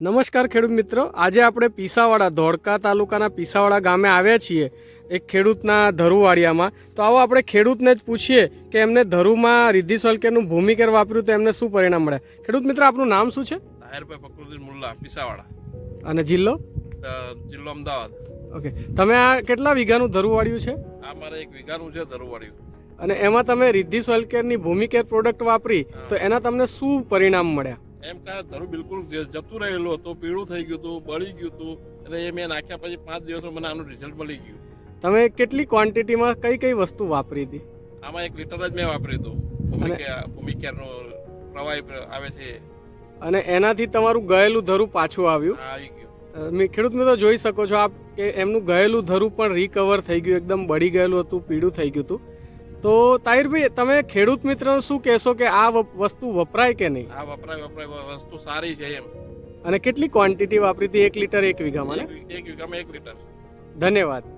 નમસ્કાર ખેડૂત મિત્રો. આજે આપણે પીસાવાડા ધોળકા તાલુકાના પીસાવાડા ગામે આવ્યા છીએ એક ખેડૂતના ધરુવાડિયામાં. તો આવો આપણે ખેડૂતને જ પૂછીએ કે એમને ધરુમાં રિદ્ધિ સોલકેરનું ભૂમિકેર વાપર્યું તો એમને શું પરિણામ મળ્યા? ખેડૂત મિત્ર આપનું નામ શું છે? તાહેરભાઈ ફકરુદ્દીન મુલ્લા પીસાવાડા. અને જિલ્લો? જિલ્લો અમદાવાદ. ઓકે. તમે આ કેટલા વીઘાનું ધરુવાડિયું છે? આ મારે એક વીઘાનું છે ધરુવાડિયું. અને એમાં તમે રિદ્ધિ સોલકેરની ભૂમિકેર પ્રોડક્ટ વાપરી તો એના તમને શું પરિણામ મળ્યા? એમ કહે ધરુ બિલકુલ જતું રહેલું હતું પીળું થઈ ગયું હતું બળી ગયું હતું. અને એ મેં નાખ્યા પછી પાંચ દિવસમાં મને આનું રિઝલ્ટ મળી ગયું. તમે કેટલી ક્વોન્ટિટીમાં કઈ કઈ વસ્તુ વાપરી હતી? આમાં એક લીટર જ મેં વાપર્યું હતું. ભૂમિકેર ભૂમિકેરનો પ્રવાહી આવે છે અને એનાથી તમારું ગયેલું ધરું પાછું આવ્યું? આવી ગયું. ખેડૂત મિત્રો જોઈ શકો છો આપ કે એમનું ગયેલું ધરું પણ રિકવર થઈ ગયું એકદમ બળી ગયેલું હતું પીળું થઈ ગયું હતું. તો તાહિરભાઈ તમે ખેડૂત મિત્ર શું કહેશો કે આ વસ્તુ વપરાય કે નહીં? આ વપરાય વપરાય વસ્તુ સારી છે એમ. અને કેટલી ક્વોન્ટિટી વાપરી હતી? એક લીટર એક વીઘામાં એક વીઘામાં એક લીટર. ધન્યવાદ.